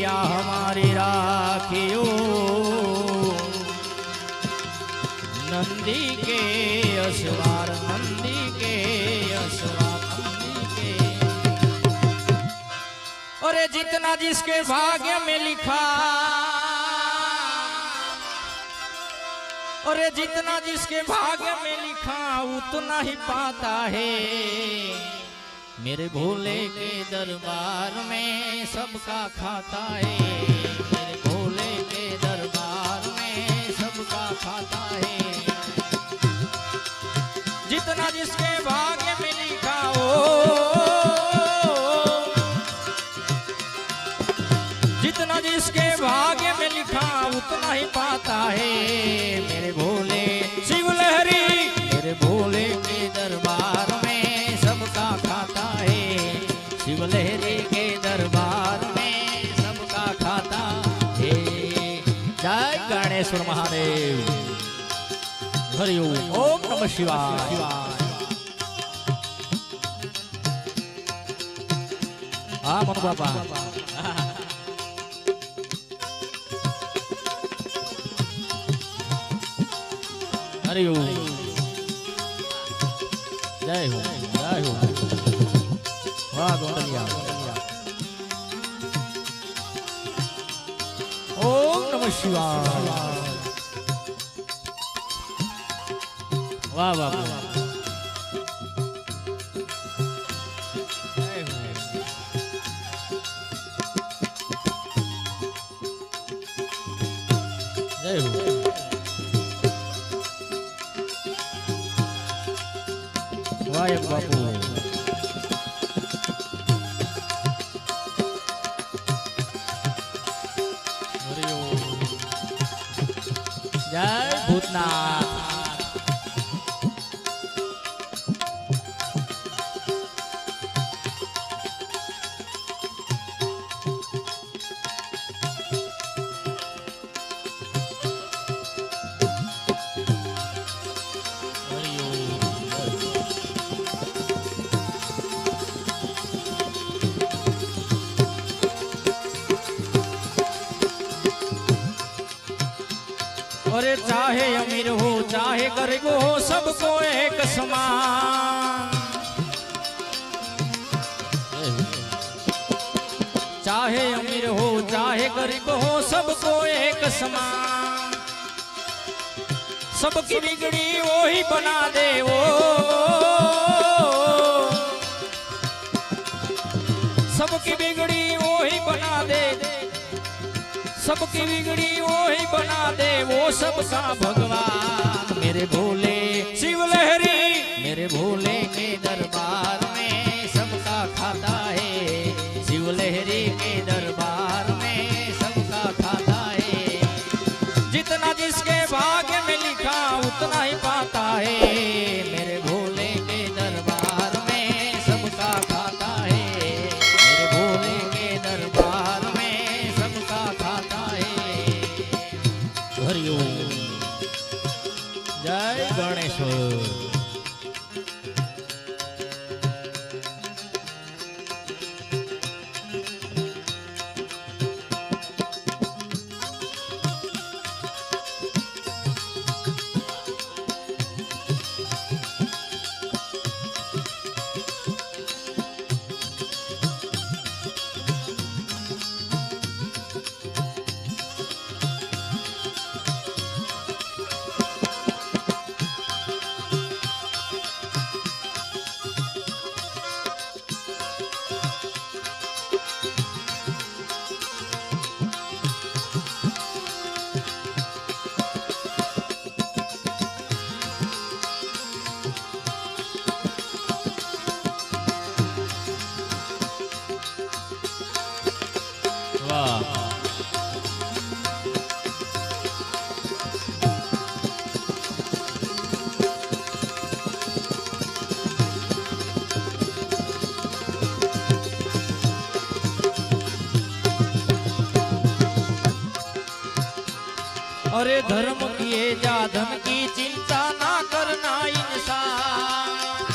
या हमारे राखियो। नंदी के अश्वार, नंदी के अश्वार, नंदी के। अरे जितना जिसके भाग्य में लिखा। अरे जितना जिसके भाग्य में लिखा, उतना ही पाता है। मेरे भोले के दरबार में सबका खाता है। मेरे भोले के दरबार में सबका खाता है। जितना जिसके भाग्य में लिखा हो जितना जिसके भाग्य में लिखा उतना ही पाता है। मेरे भोले જ્ઞાનેશ્વર મહાદેવ હરિ ઓમ નમ શિવાય હા મનુ બાપા હરિ જય હો જય હો વાહ ગોંડલિયા शिवाय वाह वाह जय हो वाह बापू 那 अरे चाहे अमीर हो, चाहे गरीब हो, सबको एक समान। चाहे अमीर हो, चाहे गरीब हो, सबको एक समान। सबकी बिगड़ी वो ही बना दे वो सबकी बिगड़ी सबकी बिगड़ी वो ही बना दे, वो सबका भगवान। मेरे भोले, शिव लहरी, मेरे भोले के दरबार में सबका खाता है। शिव लहरी के दरबार में सबका खाता है। जितना जिसके भाग्य में लिखा, उतना ही अरे धर्म किए जा, धन की चिंता ना करना इंसान।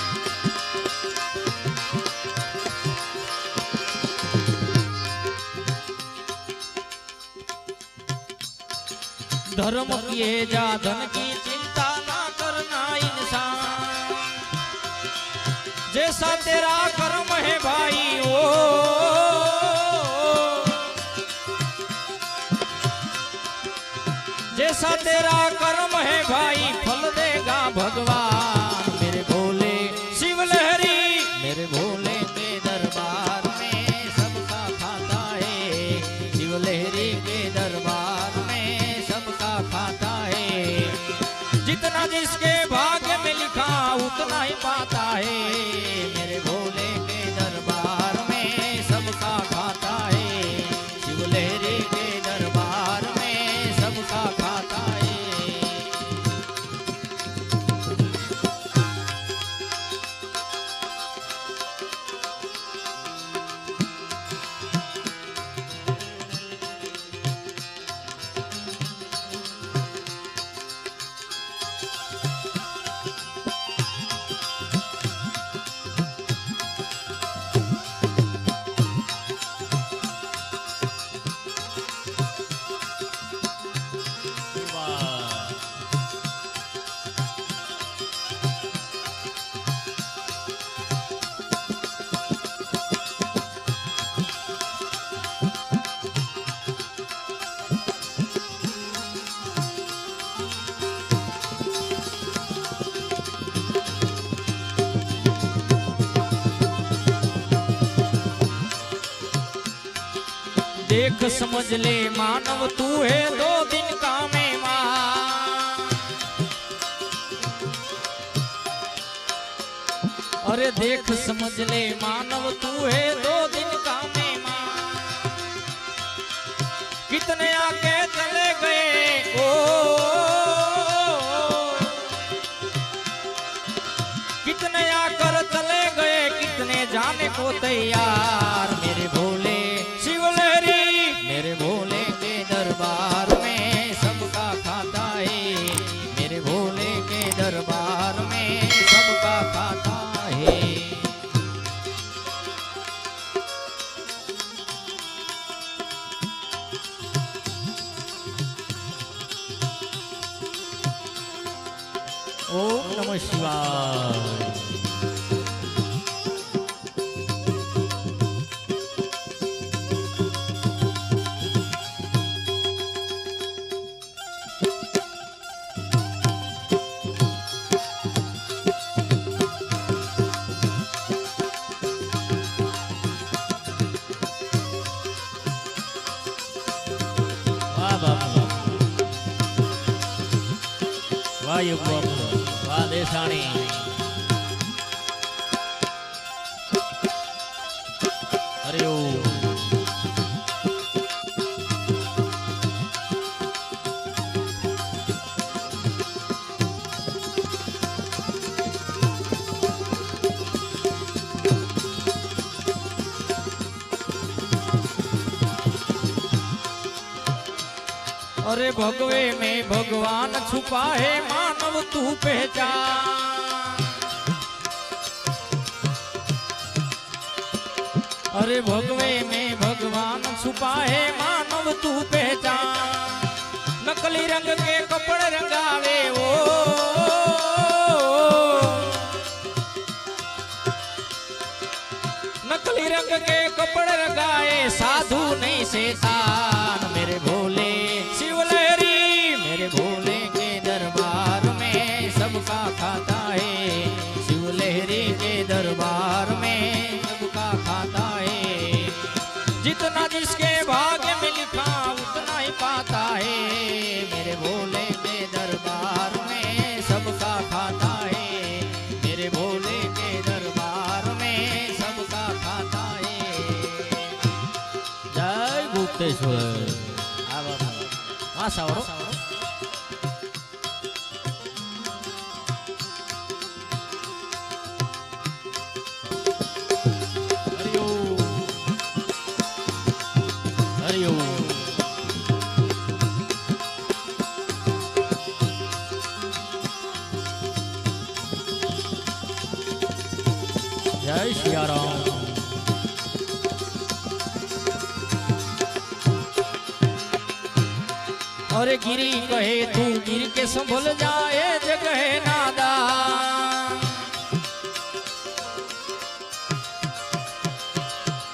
धर्म किए जा, धन की चिंता ना करना इंसान। जैसा तेरा कर्म है भाई तेरा कर्म है भाई, फल देगा भगवान। मेरे भोले शिव लहरी, मेरे भोले के दरबार में सबका खाता है। शिव लहरी के दरबार में सबका खाता है। जितना जिसके भाग्य में लिखा, उतना ही पाता है। देख समझ ले मानव, तू है दो दिन का मेहमान अरे देख समझ ले मानव, तू है दो दिन का मेहमान कितने आके चले गए ओ। कितने आकर चले गए, कितने जाने को तैयार। दरबार બાપુ વાહ યુગ બાપુ વાહ अरे भगवे में भगवान छुपा है मानव तू पहचान। अरे भगवे में भगवान छुपा है मानव तू पहचान। नकली रंग के कपड़े रंगावे वो नकली रंग के कपड़े रंगाए, साधु नहीं शैतान તે છોડાય આ સાવરો જય શિયા રામ और गिरी कहे तू गिर के संभल जाए जग है नादा।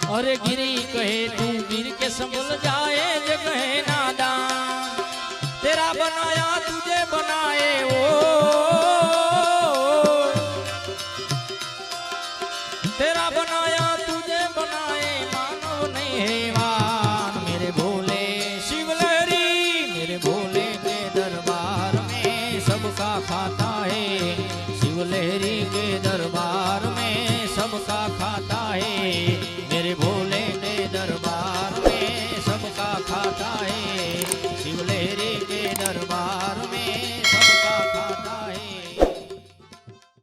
और गिरी कहे तू गिर के संभल जाए जग नादा। तेरा बनाया, तुझे बनाए वो